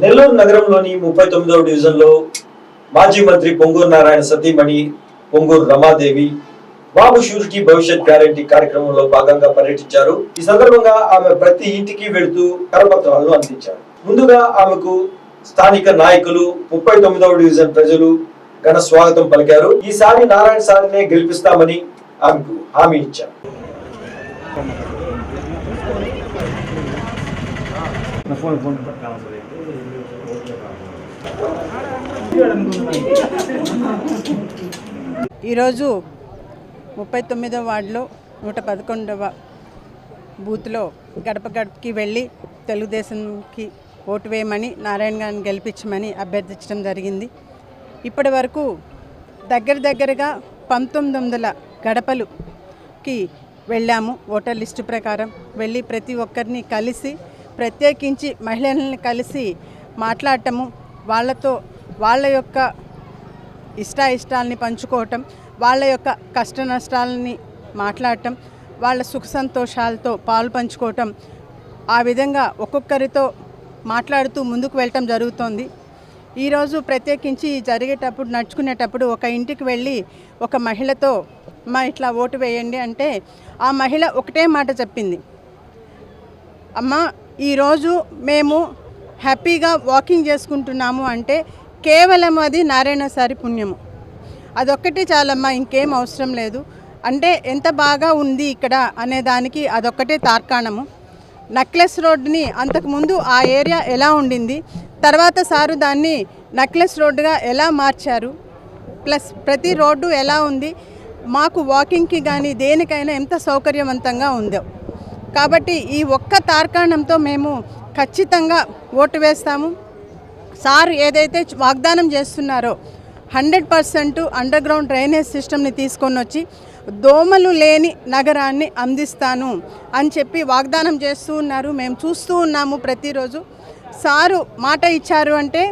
నెల్లూరు నగరంలోని ముప్పై తొమ్మిదవ డివిజన్లో మాజీ మంత్రి పొంగూరు నారాయణ సతీమణి పొంగూరు రమాదేవి బాబు షూరిటీ భవిష్యత్ గ్యారంటీ కార్యక్రమంలో భాగంగా పర్యటించారు. ఈ సందర్భంగా ఆమె ప్రతి ఇంటికి వెళుతూ కరపత్రాలను అందించారు. ముందుగా ఆమెకు స్థానిక నాయకులు ముప్పై తొమ్మిదవ డివిజన్ ప్రజలు ఘన స్వాగతం పలికారు. ఈసారి నారాయణ సారినే గెలిపిస్తామని ఆమెకు హామీ ఇచ్చారు. ఫోన్ ఫోన్ ఈరోజు ముప్పై తొమ్మిదవ వార్డులో నూట పదకొండవ బూత్లో గడప గడపకి వెళ్ళి తెలుగుదేశంకి ఓటు వేయమని నారాయణ గారిని గెలిపించమని అభ్యర్థించడం జరిగింది. ఇప్పటి వరకు దగ్గర దగ్గరగా పంతొమ్మిది వందల గడపలుకి వెళ్ళాము ఓటర్ లిస్టు ప్రకారం. వెళ్ళి ప్రతి ఒక్కరిని కలిసి ప్రత్యేకించి మహిళల్ని కలిసి మాట్లాడటము వాళ్ళతో వాళ్ళ యొక్క ఇష్టాయిష్టాలని పంచుకోవటం వాళ్ళ యొక్క కష్ట నష్టాలని మాట్లాడటం వాళ్ళ సుఖ సంతోషాలతో పాలు పంచుకోవటం ఆ విధంగా ఒక్కొక్కరితో మాట్లాడుతూ ముందుకు వెళ్ళటం జరుగుతోంది. ఈరోజు ప్రత్యేకించి జరిగేటప్పుడు నడుచుకునేటప్పుడు ఒక ఇంటికి వెళ్ళి ఒక మహిళతో మా ఇట్లా ఓటు వేయండి అంటే ఆ మహిళ ఒకటే మాట చెప్పింది. అమ్మ ఈరోజు మేము హ్యాపీగా వాకింగ్ చేసుకుంటున్నాము అంటే కేవలం అది నారాయణ సారి పుణ్యము. అదొక్కటి చాలమ్మా ఇంకేం అవసరం లేదు. అంటే ఎంత బాగా ఉంది ఇక్కడ అనే దానికి అదొక్కటే తార్కాణము. నక్లెస్ రోడ్ని అంతకుముందు ఆ ఏరియా ఎలా ఉండింది తర్వాత సారు దాన్ని నక్లెస్ రోడ్డుగా ఎలా మార్చారు ప్లస్ ప్రతి రోడ్డు ఎలా ఉంది మాకు వాకింగ్కి కానీ దేనికైనా ఎంత సౌకర్యవంతంగా ఉందో. కాబట్టి ఈ ఒక్క తార్కాణంతో మేము ఖచ్చితంగా ఓటు వేస్తాము. సార్ ఏదైతే వాగ్దానం చేస్తున్నారో hundred percent under ground drainage సిస్టమ్ని తీసుకొని వచ్చి దోమలు లేని నగరాన్ని అందిస్తాను అని చెప్పి వాగ్దానం చేస్తూ ఉన్నారు. మేము చూస్తూ ఉన్నాము ప్రతిరోజు. సారు మాట ఇచ్చారు అంటే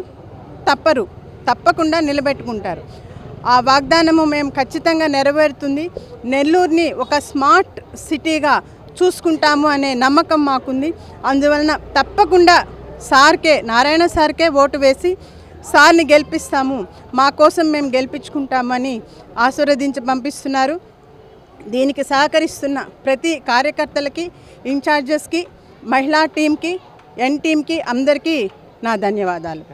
తప్పరు తప్పకుండా నిలబెట్టుకుంటారు. ఆ వాగ్దానము మేము ఖచ్చితంగా నెరవేరుతుంది. నెల్లూరుని ఒక స్మార్ట్ సిటీగా చూసుకుంటాము అనే నమ్మకం మాకుంది. అందువలన తప్పకుండా సార్కే నారాయణ సార్కే ఓటు వేసి సార్ని గెలిపిస్తాము. మా కోసం మేము గెలిపించుకుంటామని ఆశీర్వదించి పంపిస్తున్నారు. దీనికి సహకరిస్తున్న ప్రతి కార్యకర్తలకి ఇన్ఛార్జెస్కి మహిళా టీంకి ఎన్ టీంకి అందరికీ నా ధన్యవాదాలు.